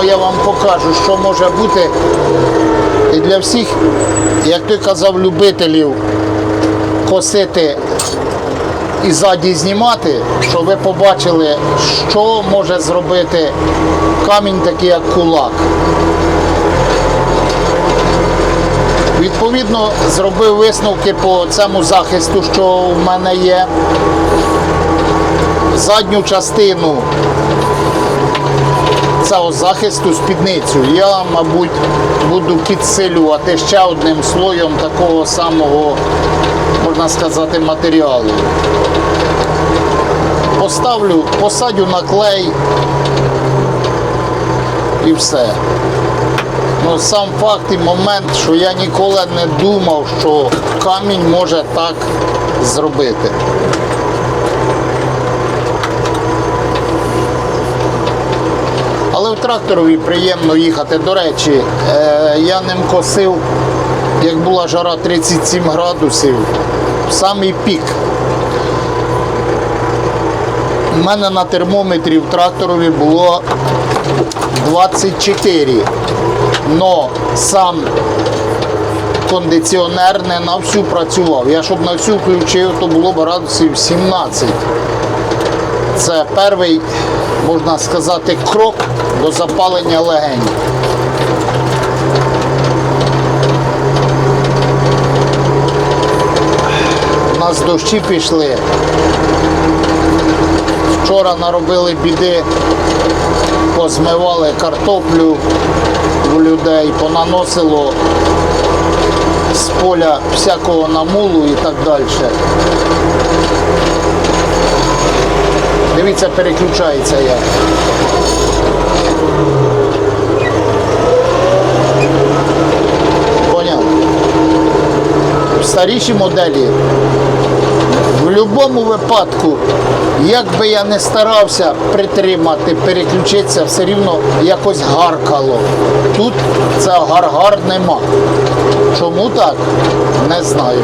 Підемо, я вам покажу, що може бути. І для всіх, як той казав, любителів косити і ззаді знімати, щоб ви побачили, що може зробити камінь такий, як кулак. Відповідно, зробив висновки по цьому захисту, що в мене є. Задню частину захисту спідницю я, мабуть, буду підсилювати ще одним слоєм такого самого, можна сказати, матеріалу. Поставлю, посадю на клей і все. Ну, сам факт і момент, що я ніколи не думав, що камінь може так зробити. Але в тракторові приємно їхати. До речі, е, я ним косив, як була жара 37 градусів, самий пік. У мене на термометрі в тракторові було 24. Но сам кондиціонер не на всю працював. Я щоб на всю включив, то було б градусів 17. Це перший, можна сказати, крок до запалення легень. У нас дощі пішли. Вчора наробили біди, позмивали картоплю у людей, понаносило з поля всякого намулу і так далі. Дивіться, переключається як. Поняв? Старіші моделі в будь-якому випадку, як би я не старався притримати, переключитися, все рівно якось гаркало. Тут це гар-гар нема. Чому так? Не знаю.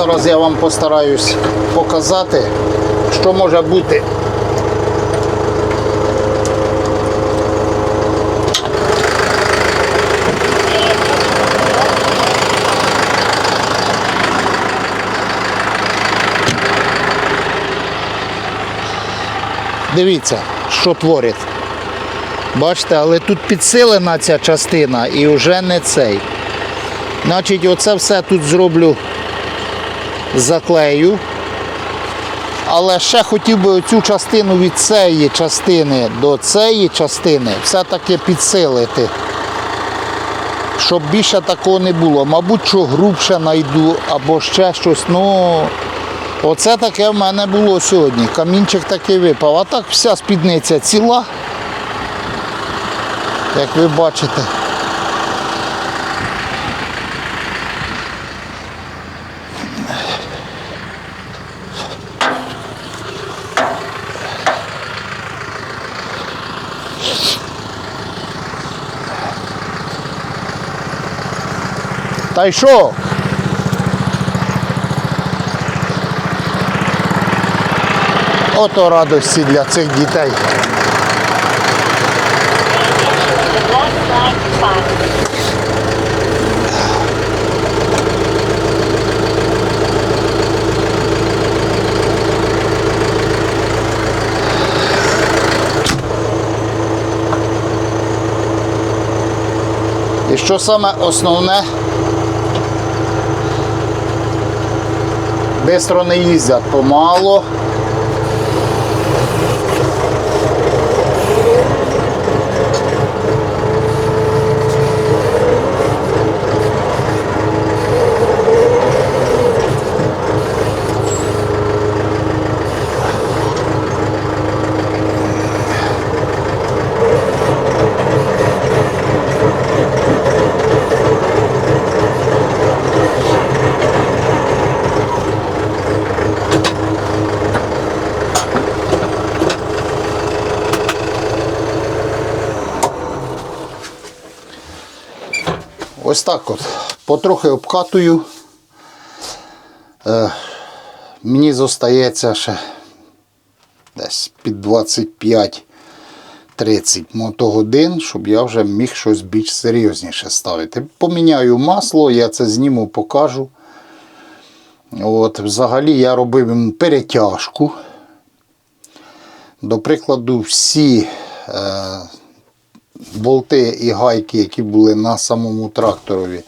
Ну, Зараз я вам постараюсь показати, що може бути. Дивіться, що творить. Бачите, але тут підсилена ця частина і вже не цей. Значить, оце все тут зроблю заклею. Але ще хотів би оцю частину від цієї частини до цієї частини все-таки підсилити. Щоб більше такого не було. Мабуть, що грубше знайду або ще щось. Ну, оце таке в мене було сьогодні. Камінчик такий випав. А так вся спідниця ціла, як ви бачите. Та й що? Ото радості для цих дітей. І що саме основне, Бистро не їздять, помало. Ось так от. Потрохи обкатую. Е, мені зостається ще десь під 25-30 мотогодин, щоб я вже міг щось більш серйозніше ставити. Поміняю масло, я це зніму, покажу. От, взагалі я робив перетяжку. До прикладу, всі е, болти і гайки, які були на самому тракторові,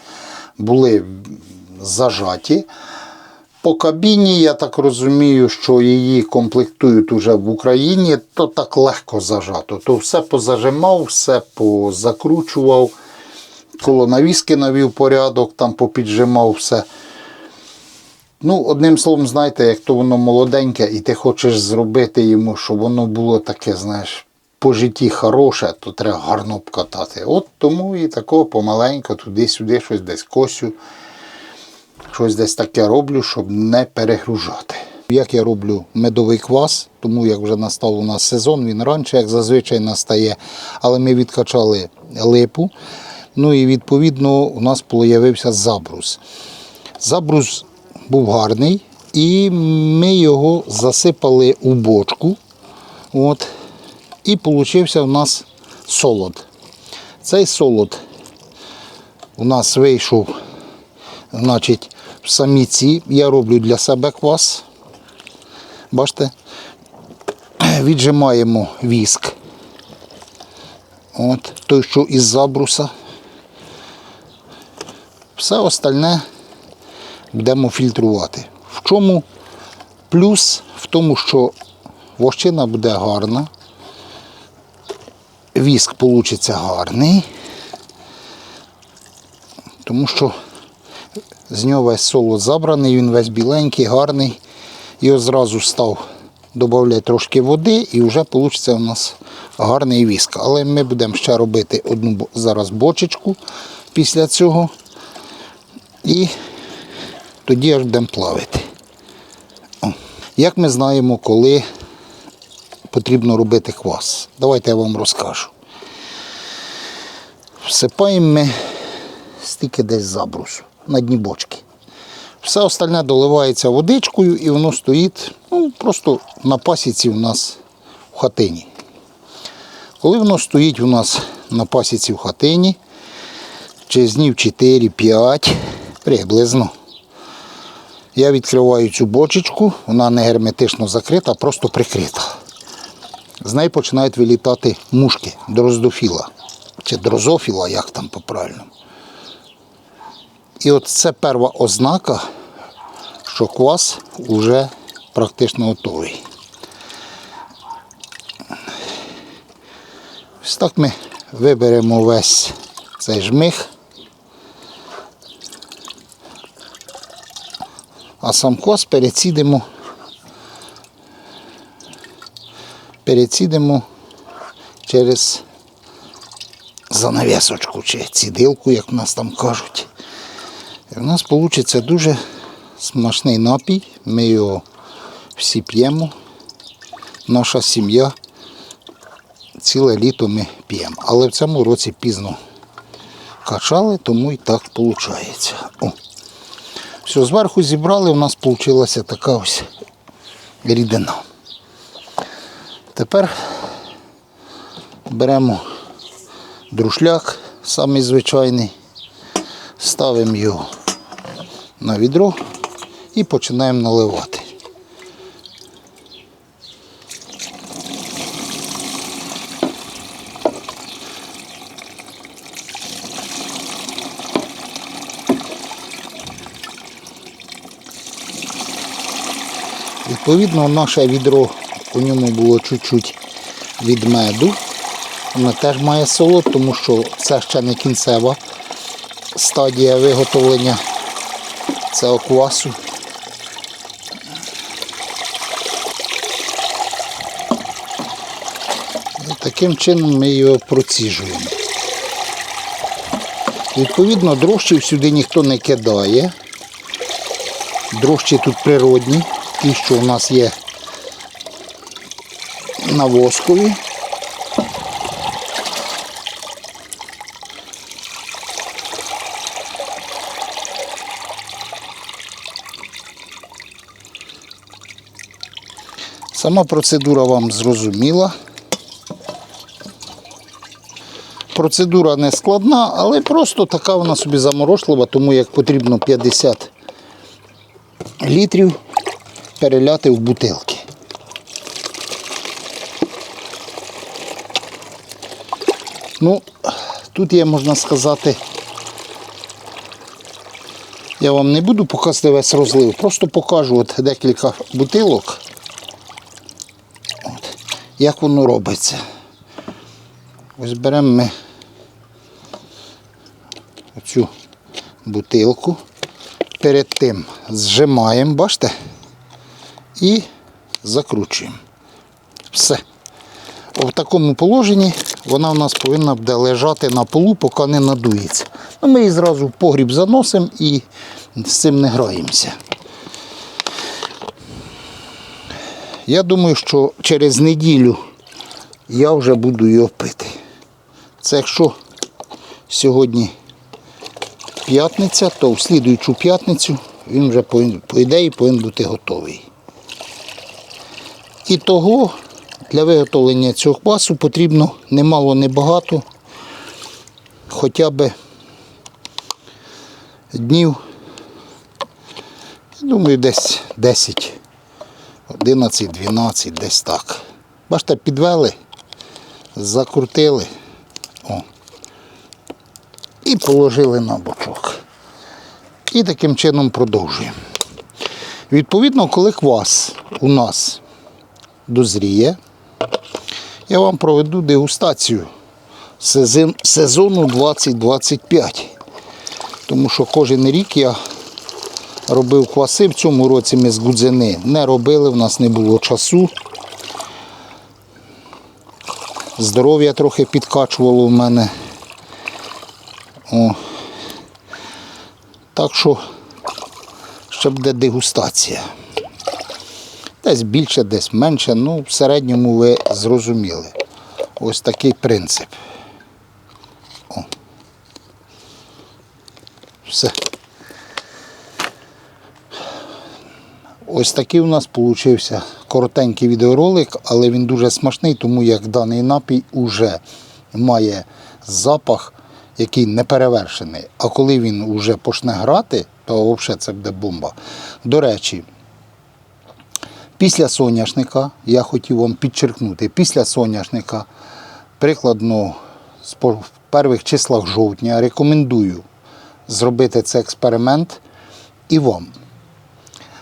були зажаті. По кабіні, я так розумію, що її комплектують уже в Україні, то так легко зажато. То все позажимав, все позакручував, коло навіски навів порядок, там попіджимав все. Ну, одним словом, знаєте, як то воно молоденьке, і ти хочеш зробити йому, щоб воно було таке, знаєш, по житті хороше, то треба гарно обкатати. От тому і такого помаленько туди-сюди щось десь косю, щось десь таке роблю, щоб не перегружати. Як я роблю медовий квас, тому як вже настав у нас сезон, він раніше, як зазвичай, настає, але ми відкачали липу. Ну і відповідно у нас з'явився забрус. Забрус був гарний, і ми його засипали у бочку. От, і получився у нас солод. Цей солод у нас вийшов, значить, в саміці. Я роблю для себе квас. Бачите? Віджимаємо віск. От, той, що із забруса. Все остальне будемо фільтрувати. В чому плюс? В тому, що вощина буде гарна, віск вийде гарний, тому що з нього весь солод забраний, він весь біленький, гарний. Його зразу став додати трошки води і вже вийде у нас гарний віск. Але ми будемо ще робити одну зараз бочечку після цього. І тоді аж будемо плавити. О. Як ми знаємо, коли потрібно робити квас? Давайте я вам розкажу. Всипаємо ми стільки десь забрусу на дні бочки. Все остальне доливається водичкою і воно стоїть ну, просто на пасіці у нас в хатині. Коли воно стоїть у нас на пасіці в хатині, через днів 4-5 приблизно. Я відкриваю цю бочечку, вона не герметично закрита, а просто прикрита. З неї починають вилітати мушки дроздофіла. Чи дрозофіла, як там по-правильному. І от це перша ознака, що квас вже практично готовий. Ось так ми виберемо весь цей жмих. А сам квас перецідимо. Перецідимо через занавісочку чи цідилку, як в нас там кажуть. І в нас вийде дуже смачний напій. Ми його всі п'ємо. Наша сім'я ціле літо ми п'ємо. Але в цьому році пізно качали, тому і так виходить. О. Все, зверху зібрали, у нас вийшла така ось рідина. Тепер беремо друшляк, самий звичайний, ставимо його на відро і починаємо наливати. Відповідно, наше відро у ньому було чуть-чуть від меду. Вона теж має солод, тому що це ще не кінцева стадія виготовлення цього квасу. Таким чином ми його проціжуємо. Відповідно, дрожчів сюди ніхто не кидає. Дрожчі тут природні, ті, що у нас є на воскові. Сама процедура вам зрозуміла. Процедура не складна, але просто така вона собі заморошлива, тому як потрібно 50 літрів переляти в бутилки. Ну, тут є, можна сказати, я вам не буду показувати весь розлив, просто покажу от декілька бутилок, от, як воно робиться. Ось беремо ми оцю бутилку, перед тим зжимаємо, бачите, і закручуємо. Все. В такому положенні вона в нас повинна буде лежати на полу, поки не надується. Ну, ми її зразу в погріб заносимо і з цим не граємося. Я думаю, що через неділю я вже буду його пити. Це якщо сьогодні п'ятниця, то в слідуючу п'ятницю він вже по ідеї повинен бути готовий. І того для виготовлення цього квасу потрібно немало небагато, хоча б днів, я думаю, десь 10, 11, 12, десь так. Бачите, підвели, закрутили о, і положили на бочок. І таким чином продовжуємо. Відповідно, коли квас у нас дозріє, я вам проведу дегустацію сезону 2025. Тому що кожен рік я робив кваси. В цьому році ми з гудзини не робили, в нас не було часу. Здоров'я трохи підкачувало в мене. О. Так що ще буде дегустація. Десь більше, десь менше. Ну, в середньому ви зрозуміли. Ось такий принцип. О. Все. Ось такий у нас получився коротенький відеоролик, але він дуже смачний, тому як даний напій уже має запах, який не перевершений. А коли він вже почне грати, то взагалі це буде бомба. До речі, Після соняшника, я хотів вам підчеркнути, після соняшника, прикладно в перших числах жовтня, рекомендую зробити цей експеримент і вам.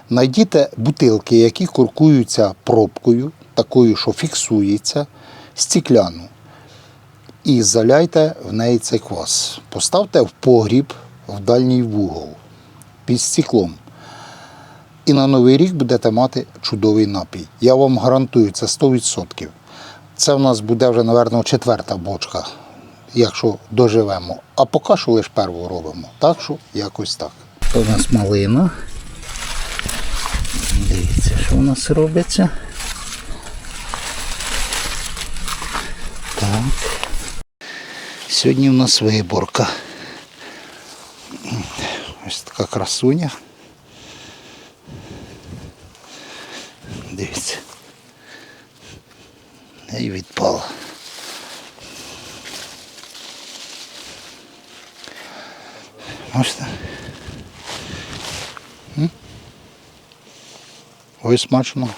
Найдіть бутилки, які куркуються пробкою, такою, що фіксується, стікляну. І заляйте в неї цей квас. Поставте в погріб в дальній вугол під стеклом. І на новий рік будете мати чудовий напій. Я вам гарантую, це 100%. Це в нас буде вже, мабуть, четверта бочка, якщо доживемо. А поки що лише перву робимо. Так що якось так. Це у нас малина. Дивіться, що у нас робиться. Так. Сьогодні у нас виборка. Ось така красуня. Дивіться. І відпала. Бачите? М? Ой, смачно.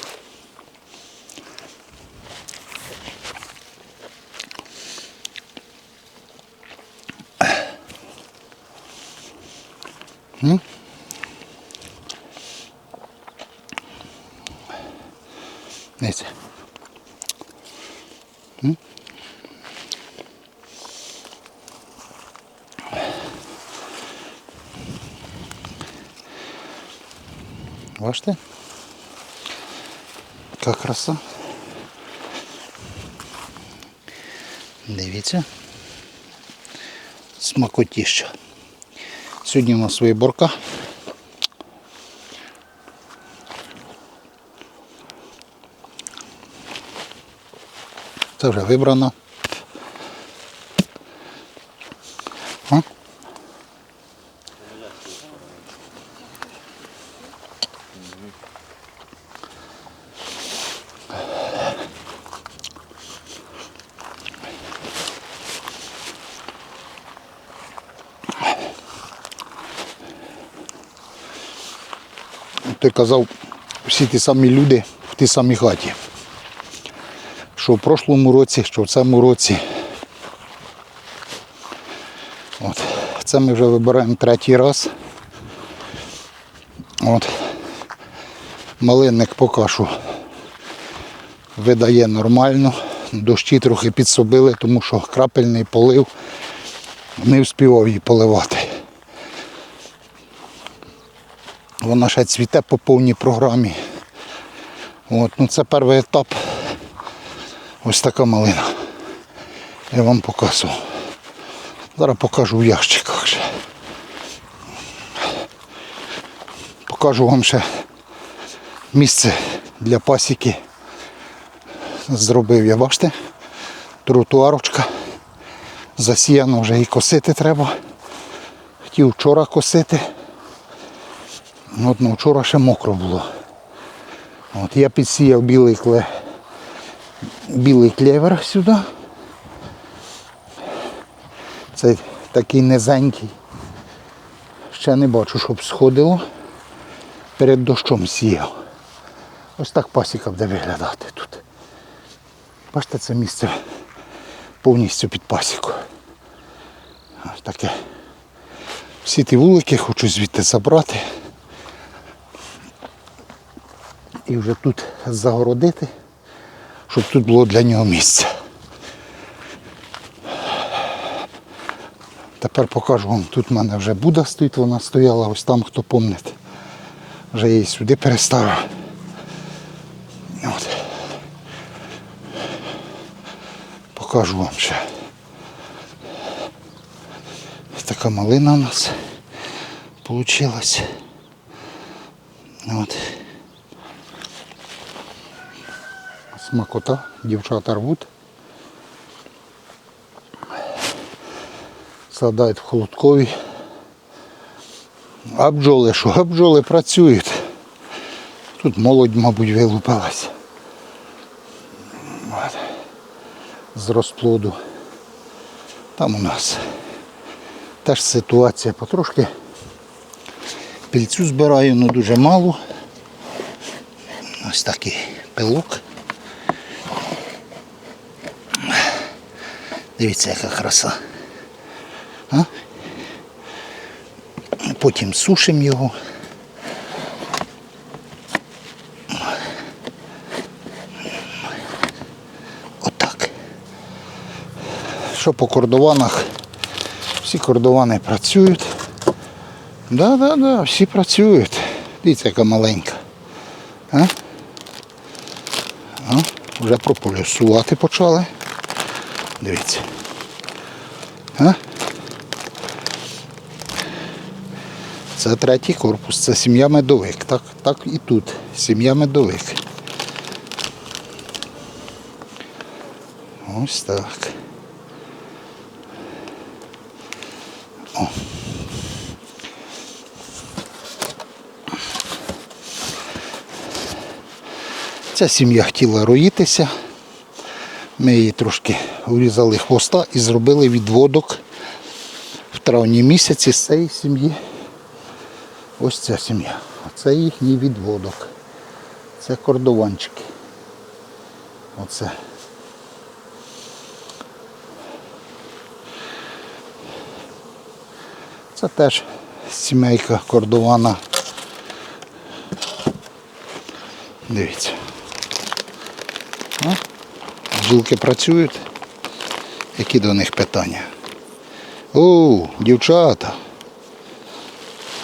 М? Бачите? Яка краса. Дивіться. Смакотіща. Сьогодні у нас виборка. Це вже вибрано. Казав, всі ті самі люди в тій самій хаті. Що в прошлому році, що в цьому році. От. Це ми вже вибираємо третій раз. От. Малинник поки що видає нормально. Дощі трохи підсобили, тому що крапельний полив не вспівав її поливати. Вона ще цвіте по повній програмі. От, ну це перший етап. Ось така малина. Я вам показував. Зараз покажу в ящиках ще. Покажу вам ще місце для пасіки. Зробив я, бачите? Тротуарочка. Засіяно вже і косити треба. Хотів вчора косити. От, ну, вчора ще мокро було. От, я підсіяв білий, кле... білий клевер сюди. Це такий низенький. Ще не бачу, щоб сходило. Перед дощом сіяв. Ось так пасіка буде виглядати тут. Бачите, це місце повністю під пасіку. Ось таке. Всі ті вулики хочу звідти забрати. І вже тут загородити, щоб тут було для нього місце. Тепер покажу вам, тут в мене вже Буда стоїть, вона стояла ось там, хто пам'ятає. Вже її сюди переставив. От. Покажу вам ще. Така малина у нас получилась. От. Смакота, дівчата рвуть. Садають в холодкові. А бджоли що? А бджоли працюють. Тут молодь, мабуть, вилупилась. От. З розплоду. Там у нас теж ситуація потрошки. Пільцю збираю, ну дуже мало. Ось такий пилок. Дивіться, яка краса. А? Потім сушимо його. Отак. Що по кордованах? Всі кордовани працюють. Да, да, да, всі працюють. Дивіться, яка маленька. А? А? Вже прополюсувати почали. Дивіться. А? Це третій корпус, це сім'я медовик. Так, так і тут. Сім'я медовик. Ось так. О. Ця сім'я хотіла роїтися. Ми її трошки урізали хвоста і зробили відводок в травні місяці з цієї сім'ї. Ось ця сім'я. Оце їхній відводок. Це кордованчики. Оце. Це теж сімейка кордована. Дивіться. Бджілки працюють. Які до них питання? О, дівчата.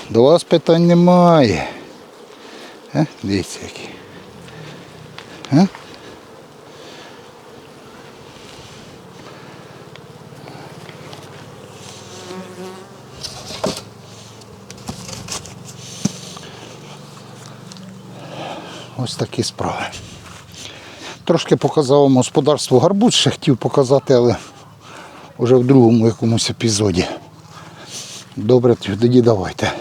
До вас питань немає. Е? Дивіться які. Е? Ось такі справи. Трошки показав вам господарство гарбуз, ще хотів показати, але вже в другому якомусь епізоді. Добре, тоді давайте.